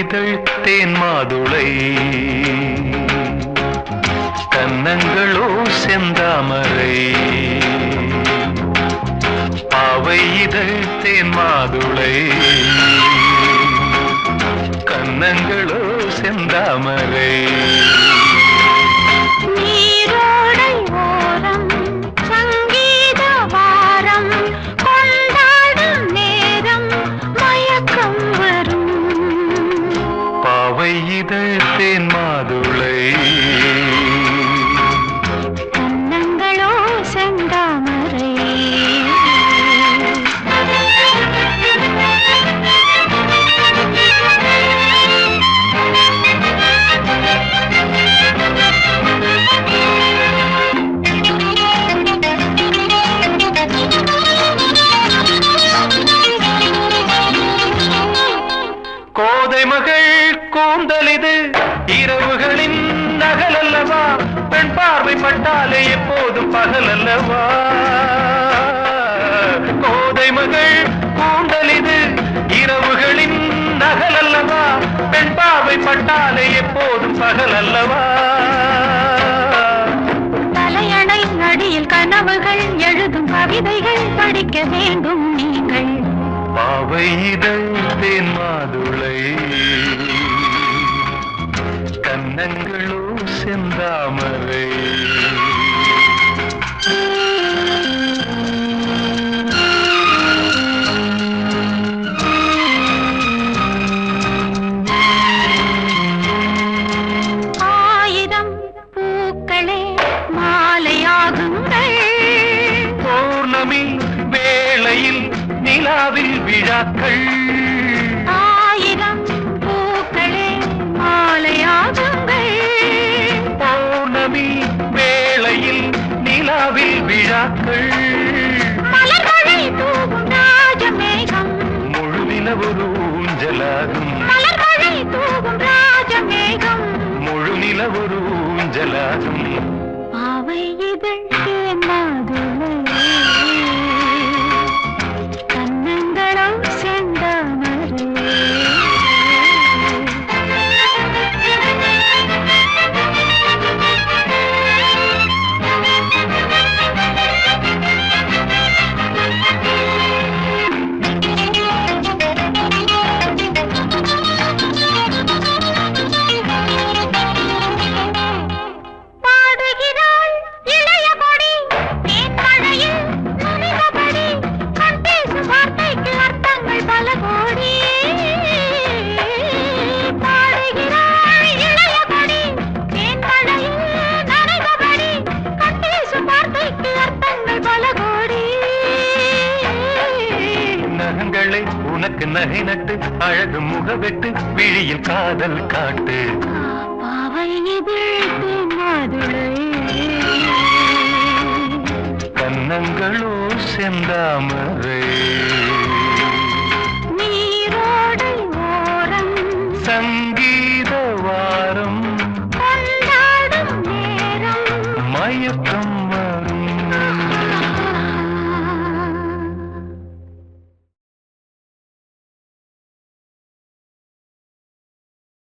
இதழ் தேன் மாதுளை. கன்னங்களோ செந்தாமரை. பாவை இதழ் தேன் மாதுளை. கன்னங்களோ செந்தாமரை. கோதை மகள் கூந்தல் இது. இரவுகளின் நகல் அல்லவா? பெண் பார்வை பட்டாலே எப்போதும் பகல் அல்லவா? கோதை மகள் கூந்தல் இது. இரவுகளின் நகல் அல்லவா? பெண் பார்வை பட்டாலே எப்போதும் பகல் அல்லவா? தலையணை நடியில் கனவுகள் எழுதும் கவிதைகள் படிக்க வேண்டும் நீங்கள். பாவை இதழ் தேன் மாதுளை. கன்னங்களோ செந்தாமரை. ஆயிரம் பூக்களே மாலையாகுங்கள் நிலாவில் விழாக்கள். ஆயிரம் பூக்களே மாலையாகுங்கள் பௌர்ணமி வேளையில் நிலாவில் விழாக்கள். உனக்கு நகை நட்டு அழகு முகவெட்டு விழியில் காதல் காட்டு. கன்னங்களோ செந்தாமரை. நீரோடை